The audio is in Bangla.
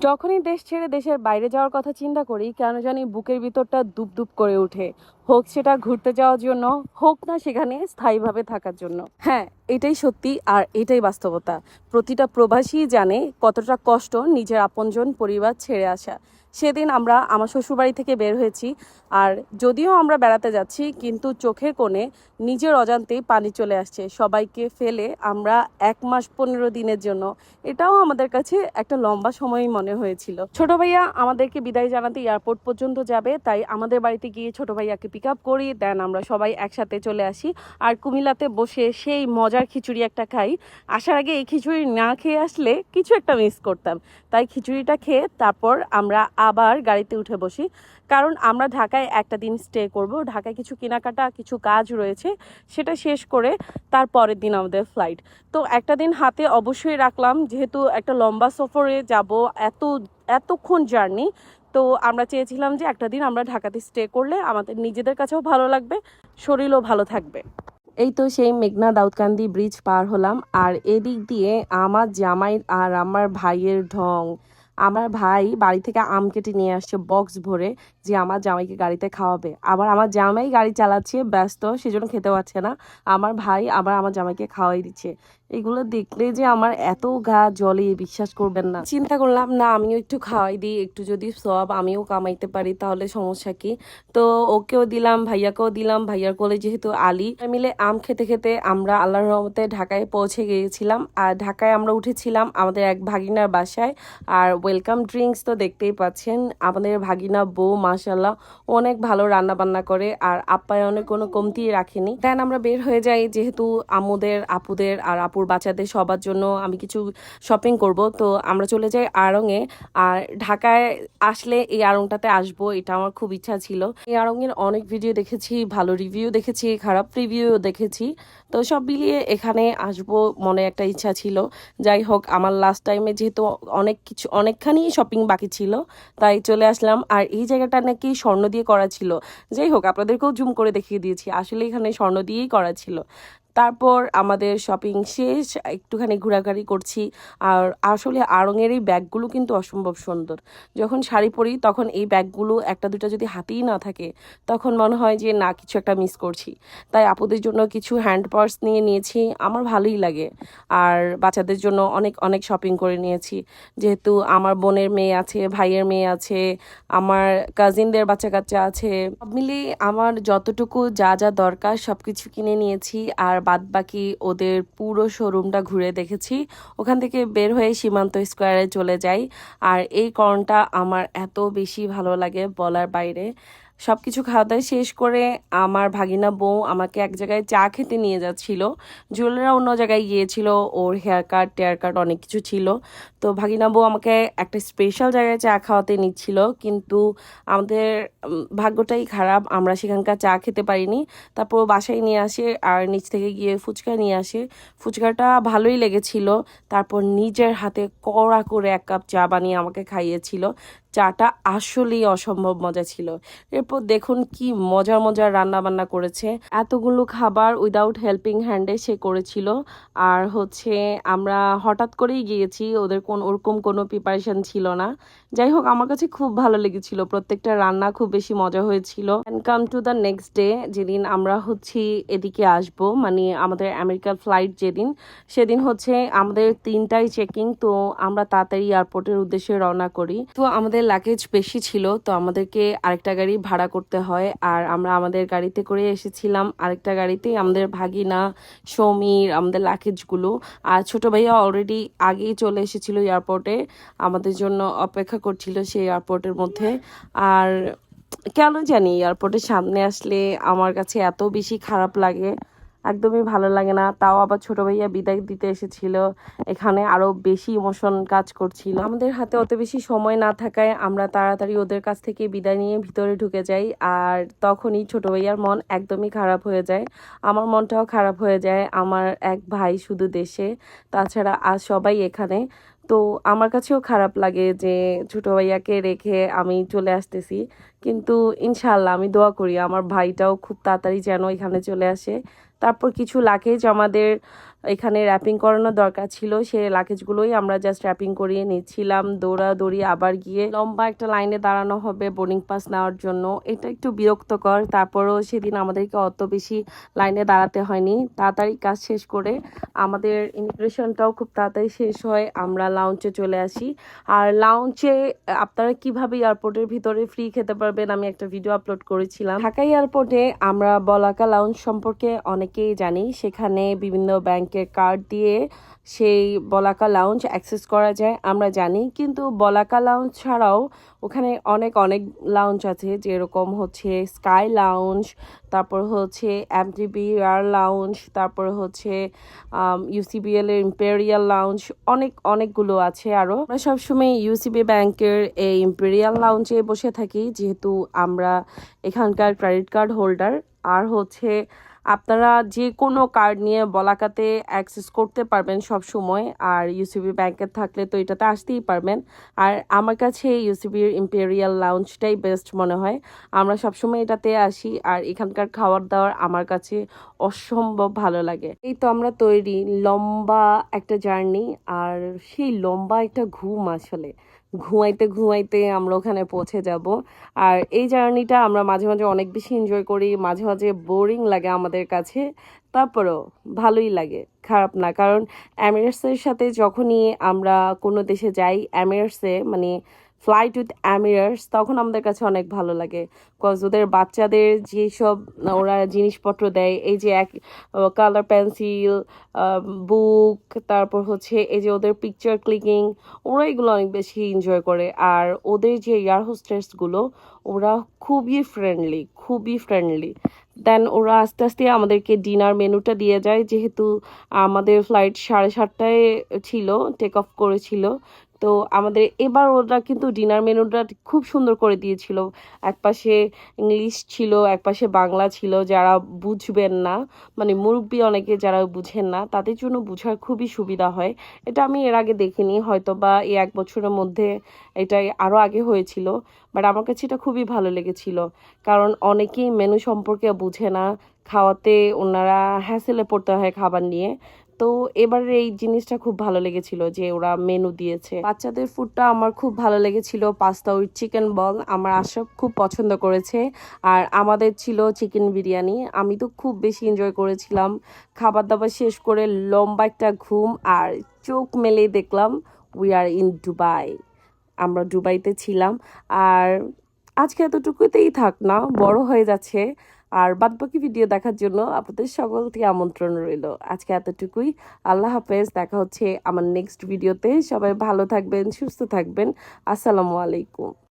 যখনই দেশ ছেড়ে দেশের বাইরে যাওয়ার কথা চিন্তা করি, কেন জানি বুকের ভিতরটা দুপ দুপ করে ওঠে। হোক সেটা ঘুরতে যাওয়ার জন্য, হোক না সেখানে স্থায়ীভাবে থাকার জন্য। হ্যাঁ এটাই সত্যি আর এটাই বাস্তবতা। প্রতিটা প্রবাসী জানে কতটা কষ্ট নিজের আপনজন পরিবার ছেড়ে আসা। সেদিন আমরা আমার শ্বশুরবাড়ি থেকে বের হয়েছি আর যদিও আমরা বেড়াতে যাচ্ছি, কিন্তু চোখের কোণে নিজের অজান্তেই পানি চলে আসছে। সবাইকে ফেলে আমরা এক মাস পনেরো দিনের জন্য। এটাও আমাদের কাছে একটা লম্বা সময়ই মনে হয়েছিল। ছোট ভাইয়া আমাদেরকে বিদায় জানাতে এয়ারপোর্ট পর্যন্ত যাবে, তাই আমাদের বাড়িতে গিয়ে ছোট ভাইয়াকে পিক আপ করি দেন আমরা সবাই একসাথে চলে আসি। আর কুমিল্লাতে বসে সেই মজার খিচুড়ি একটা খাই। আসার আগে এই খিচুড়ি না খেয়ে আসলে কিছু একটা মিস করতাম। তাই খিচুড়িটা খেয়ে তারপর আমরা আবার গাড়িতে উঠে বসি। কারণ আমরা ঢাকায় একটা দিন স্টে করব। ঢাকায় কিছু কেনাকাটা, কিছু কাজ রয়েছে, সেটা শেষ করে তার পরের দিন আমাদের ফ্লাইট তো একটা দিন হাতে অবশ্যই রাখলাম। যেহেতু একটা লম্বা সফরে যাব, এত, এতক্ষণ জার্নি তো আমরা চেয়েছিলাম যে একটা দিন আমরা ঢাকাতে স্টে করলে আমাদের নিজেদের কাছেও ভালো লাগবে, শরীরও ভালো থাকবে। এই তো সেই মেঘনা দাউদকান্দি ব্রিজ পার হলাম আর এদিক দিয়ে আমার জামাই আর আমার ভাইয়ের ঢং। আমার ভাই বাড়ি থেকে আম কেটে নিয়ে আসছে বক্স ভরে যে আমার জামাইকে গাড়িতে খাওয়াবে। আবার আমার জামাই গাড়ি চালাচ্ছে, ব্যস্ত, সেজন্য খেতে পারছে না। আমার ভাই আবার আমার জামাইকে খাওয়াই দিচ্ছে। এগুলো দেখলে যে আমার এত গা জলে বিশ্বাস করবেন না। চিন্তা করলাম, না, আমিও একটু খাওয়াই দিই, একটু যদি সব আমিও কামাইতে পারি, তাহলে সমস্যা কি? তো ওকেও দিলাম, ভাইয়াকেও দিলাম, ভাইয়ার কোলে যেহেতু আলি মিলে আম খেতে খেতে আমরা আল্লাহর রহমতে ঢাকায় পৌঁছে গিয়েছিলাম। আর ঢাকায় আমরা উঠেছিলাম আমাদের এক ভাগিনার বাসায়। আর ওয়েলকাম ড্রিঙ্কস তো দেখতেই পাচ্ছেন, আমাদের ভাগিনা বউ মাশাল্লাহ অনেক ভালো রান্না বান্না করে। আর আপ্যায়নে কোনো কমতি রাখেনি। দেন আমরা বের হয়ে যাই, যেহেতু আমুদের, আপুদের আর আপুর বাচ্চাদের সবার জন্য আমি কিছু শপিং করব। তো আমরা চলে যাই আড়ংয়ে আর ঢাকায় আসলে এই আড়ংটাতে আসব, এটা আমার খুব ইচ্ছা ছিল। এই আড়ংয়ের অনেক ভিডিও দেখেছি, ভালো রিভিউ দেখেছি, খারাপ রিভিউ দেখেছি। তো সব মিলিয়ে এখানে আসব মনে একটা ইচ্ছা ছিল। যাই হোক, আমার লাস্ট টাইমে যেহেতু অনেক কিছু, অনেকখানি শপিং বাকি ছিল, তাই চলে আসলাম। আর এই জায়গাটা নাকি স্বর্ণ দিয়ে করা ছিল। যাই হোক, আপনাদেরকেও জুম করে দেখিয়ে দিয়েছি। আসলে এখানে স্বর্ণ দিয়েই করা ছিল। তারপর আমাদের শপিং শেষ, একটুখানি ঘোরাঘুরি করছি। আর আসলে আড়ংয়ের এই ব্যাগগুলো কিন্তু অসম্ভব সুন্দর। যখন শাড়ি পরি, তখন এই ব্যাগগুলো একটা দুটো যদি হাতেই না থাকে, তখন মনে হয় যে, না, কিছু একটা মিস করছি। তাই আপুদের জন্য কিছু হ্যান্ড পার্স নিয়ে নিয়েছি, আমার ভালোই লাগে। আর বাচ্চাদের জন্য অনেক অনেক শপিং করে নিয়েছি। যেহেতু আমার বোনের মেয়ে আছে, ভাইয়ের মেয়ে আছে, আমার কাজিনদের বাচ্চা কাচ্চা আছে, সব মিলিয়ে আমার যতটুকু যা যা দরকার সব কিছু কিনে নিয়েছি। আর বাদ বাকি ওদের পুরো শোরুমটা ঘুরে দেখেছি। ওখান থেকে বের হয়ে সীমান্ত স্কোয়ারে চলে যাই। আর এই কর্নটা আমার এত বেশি ভালো লাগে বলার বাইরে। সব কিছু খাওয়া দাওয়া শেষ করে আমার ভাগিনা বউ আমাকে এক জায়গায় চা খেতে নিয়ে যাচ্ছিল। জুয়েলরা অন্য জায়গায় গিয়েছিল, ওর হেয়ার কাট টেয়ার কাট অনেক কিছু ছিল। তো ভাগিনা বউ আমাকে একটা স্পেশাল জায়গায় চা খাওয়াতে নিচ্ছিল, কিন্তু আমাদের ভাগ্যটাই খারাপ, আমরা সেখানকার চা খেতে পারিনি। তারপর বাসায় নিয়ে আসে আর নিচ থেকে গিয়ে ফুচকা নিয়ে আসে। ফুচকাটা ভালোই লেগেছিল, তারপর নিজের হাতে কড়া করে এক কাপ চা বানিয়ে আমাকে খাইয়েছিল। চাটা আসলেই অসম্ভব মজা ছিল। এরপর দেখুন কি মজার মজার রান্না বান্না করেছে। এতগুলো খাবার উইদাউট হেল্পিং হ্যান্ডে সে করেছিল। আর হচ্ছে আমরা হঠাৎ করেই গিয়েছি, ওদের কোন, ওরকম কোনো প্রিপারেশন ছিল না। যাই হোক, আমার কাছে খুব ভালো লেগেছিল। প্রত্যেকটা রান্না খুব বেশি মজা হয়েছিল। Come to the next day যেদিন আমরা হচ্ছি এদিকে আসব মানে আমাদের আমেরিকার ফ্লাইট যেদিন, সেদিন হচ্ছে আমাদের তিনটাই চেকিং তো আমরা তাড়াতাড়ি এয়ারপোর্টের উদ্দেশ্যে রওনা করি। তো আমাদের লাগেজ বেশি ছিল, তো আমাদেরকে আরেকটা গাড়ি ভাড়া করতে হয়। আর আমরা আমাদের গাড়িতে করে এসেছিলাম আরেকটা গাড়িতে, আমাদের ভাগিনা, সমীর, আমাদের লাগেজগুলো আর ছোট ভাইয়া অলরেডি আগেই চলে এসেছিল এয়ারপোর্টে আমাদের জন্য অপেক্ষা করছিল সেই এয়ারপোর্টের মধ্যে। আর কেন জানি এয়ারপোর্টের সামনে আসলে আমার কাছে এত বেশি খারাপ লাগে। একদমই ভালো লাগে না। তাও আবার ছোট ভাইয়া বিদায় দিতে এসেছিল। এখানে আরও বেশি ইমোশন কাজ করছিল। আমাদের হাতে অত বেশি সময় না থাকায় আমরা তাড়াতাড়ি ওদের কাছ থেকে বিদায় নিয়ে ভিতরে ঢুকে যাই। আর তখনই ছোট ভাইয়ার মন একদমই খারাপ হয়ে যায়। আমার মনটাও খারাপ হয়ে যায়। আমার এক ভাই শুধু দেশে, তাছাড়া আর সবাই এখানে। তো আমার কাছেও খারাপ লাগে যে ছোট ভাইয়াকে রেখে আমি চলে আসতেছি। কিন্তু ইনশাল্লাহ আমি দোয়া করি, আমার ভাইটাও খুব তাড়াতাড়ি যেন এখানে চলে আসে। তারপর কিছু লাগেজ আমাদের এখানে র্যাপিং করানোর দরকার ছিল। সে লাগেজগুলোই আমরা জাস্ট র্যাপিং করিয়ে নিচ্ছিলাম। দৌড়াদৌড়ি আবার গিয়ে লম্বা একটা লাইনে দাঁড়ানো হবে বোর্ডিং পাস নেওয়ার জন্য। এটা একটু বিরক্তকর। তারপরেও সেদিন আমাদেরকে অত বেশি লাইনে দাঁড়াতে হয়নি। তাড়াতাড়ি কাজ শেষ করে আমাদের ইমিগ্রেশনটাও খুব তাড়াতাড়ি শেষ হয়। আমরা লাউঞ্চে চলে আসি। আর লাউঞ্চে আপনারা কীভাবে এয়ারপোর্টের ভিতরে ফ্রি খেতে পারবেন আমি একটা ভিডিও আপলোড করেছিলাম। ঢাকা এয়ারপোর্টে আমরা বলাকা লাউঞ্জ সম্পর্কে অনেকেই জানি। সেখানে বিভিন্ন ব্যাংকের কার্ড দিয়ে সেই বলাকা লাউঞ্জ অ্যাক্সেস করা যায়, আমরা জানি। কিন্তু বলাকা লাউঞ্জ ছাড়াও ওখানে অনেক অনেক লাউঞ্জ আছে, যেরকম হচ্ছে স্কাই লাউঞ্জ তারপর হচ্ছে এমটিবি এয়ার লাউঞ্জ তারপর হচ্ছে ইউসিবিএল এর ইম্পেরিয়াল লাউঞ্জ অনেক, অনেকগুলো আছে আরও আমরা সবসময় ইউসিবি ব্যাংকের এই ইম্পেরিয়াল লাউঞ্জে বসে থাকি, যেহেতু আমরা এখানকার ক্রেডিট কার্ড হোল্ডার আর হচ্ছে আপনারা যে কোনো কার্ড নিয়ে বলাকাতে অ্যাক্সেস করতে পারবেন সব সময় আর ইউসিবি ব্যাংকের থাকলে তো এটাতে আসতেই পারবেন। আর আমার কাছে ইউসিবির ইম্পেরিয়াল লাউঞ্জটাই বেস্ট মনে হয়। আমরা সবসময় এটাতে আসি আর এখানকার খাবার দাবার আমার কাছে অসম্ভব ভালো লাগে। এই তো আমরা তৈরি লম্বা একটা জার্নি আর সেই লম্বা একটা ঘুম আসলে। ঘুমাইতে ঘুমাইতে আমরা ওখানে পৌঁছে যাব। আর এই জার্নিটা আমরা মাঝে মাঝে অনেক বেশি এনজয় করি, মাঝে মাঝে বোরিং লাগে আমাদের কাছে। তারপরেও ভালোই লাগে, খারাপ না। কারণ অ্যামিরেটসের সাথে যখনই আমরা কোনো দেশে যাই অ্যামিরেটসে মানে ফ্লাইট উইথ এমিরেটস তখন আমাদের কাছে অনেক ভালো লাগে। কজ ওদের বাচ্চাদের যেসব, ওরা জিনিসপত্র দেয়, এই যে এক কালার পেন্সিল বুক তারপর হচ্ছে এই যে ওদের পিকচার ক্লিকিং ওরা এগুলো অনেক বেশি এনজয় করে। আর ওদের যে এয়ার হোস্টেসগুলো ওরা খুবই ফ্রেন্ডলি খুবই ফ্রেন্ডলি দেন ওরা আস্তে আস্তে আমাদেরকে ডিনার মেনুটা দিয়ে যায়, যেহেতু আমাদের ফ্লাইট সাড়ে সাতটায় ছিল টেক অফ করেছিল। তো আমাদের এবার ওরা কিন্তু ডিনার মেনুটা খুব সুন্দর করে দিয়েছিল। একপাশে ইংলিশ ছিল, একপাশে বাংলা ছিল, যারা বুঝবেন না মানে মুরব্বী অনেকে যারা বুঝেন না, তাদের জন্য বোঝার খুবই সুবিধা হয়। এটা আমি এর আগে দেখিনি হয়তো বা এই এক বছরের মধ্যে এটাই আরও আগে হয়েছিল বাট আমার কাছে এটা খুবই ভালো লেগেছিল। কারণ অনেকেই মেনু সম্পর্কে বুঝে না, খাওয়াতে ওনারা হ্যাসেলে পড়তে হয় খাবার নিয়ে। তো এবারের এই জিনিসটা খুব ভালো লেগেছিল যে ওরা মেনু দিয়েছে। বাচ্চাদের ফুডটা আমার খুব ভালো লেগেছিল। পাস্তা উইথ চিকেন বল আমার আশরাফ খুব পছন্দ করেছে। আর আমাদের ছিল চিকেন বিরিয়ানি। আমি তো খুব বেশি এনজয় করেছিলাম। খাবার দাবার শেষ করে লম্বা একটা ঘুম আর চোখ মেলে দেখলাম উই আর ইন দুবাই আমরা দুবাইতে ছিলাম। আর আজকে এতটুকুতেই থাক না, বড় হয়ে যাচ্ছে। আর বাদবাকি ভিডিও দেখার জন্য আপনাদের সকলকে আমন্ত্রণ রইল। আজকে এতটুকুই। আল্লাহ হাফেজ। দেখা হচ্ছে আমার নেক্সট ভিডিওতে সবাই ভালো থাকবেন, সুস্থ থাকবেন। আসসালামু আলাইকুম।